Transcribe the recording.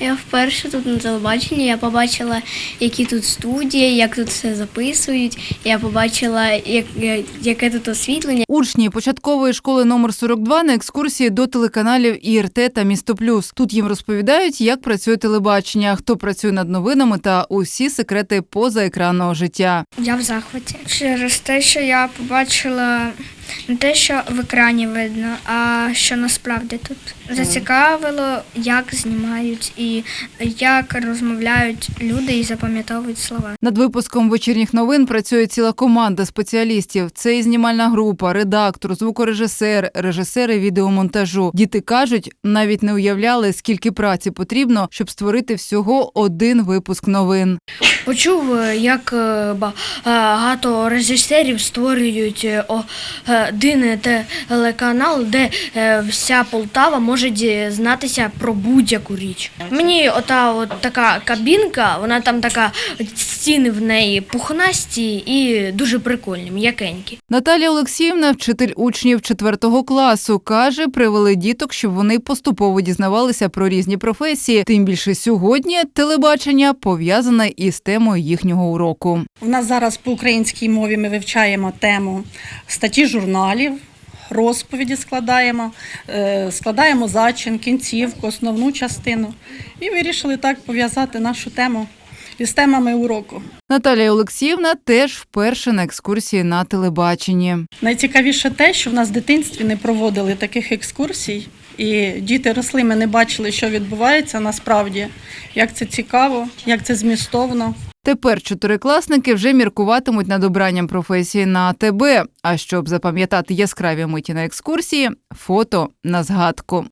Я вперше тут на телебаченні. Я побачила, які тут студії, як тут все записують. Я побачила, як, яке тут освітлення. Учні початкової школи номер 42 на екскурсії до телеканалів ІРТ та Місто Плюс. Тут їм розповідають, як працює телебачення, хто працює над новинами та усі секрети позаекранного життя. Я в захваті через те, що я побачила не те, що в екрані видно, а що насправді тут зацікавило, як знімають і як розмовляють люди і запам'ятовують слова. Над випуском вечірніх новин працює ціла команда спеціалістів. Це і знімальна група, редактор, звукорежисер, режисери відеомонтажу. Діти кажуть, навіть не уявляли, скільки праці потрібно, щоб створити всього один випуск новин. Почув, е, як е, багато режисерів створюють один телеканал, де е, вся Полтава може дізнатися про будь-яку річ. Мені ота от така кабінка, вона там така стіни в неї пухнасті і дуже прикольні, м'якенькі. Наталія Олексіївна, вчитель учнів 4 класу, каже, привели діток, щоб вони поступово дізнавалися про різні професії. Тим більше сьогодні телебачення пов'язане із темою їхнього уроку. У нас зараз по українській мові ми вивчаємо тему статті журналів, розповіді складаємо, е, складаємо зачин, кінцівку, основну частину. І вирішили так пов'язати нашу тему із темами уроку. Наталія Олексіївна теж вперше на екскурсії на телебаченні. Найцікавіше те, що в нас в дитинстві не проводили таких екскурсій, і діти росли, ми не бачили, що відбувається насправді, як це цікаво, як це змістовно. Тепер чотирикласники вже міркуватимуть над обранням професії на АТБ. А щоб запам'ятати яскраві миті на екскурсії, фото на згадку.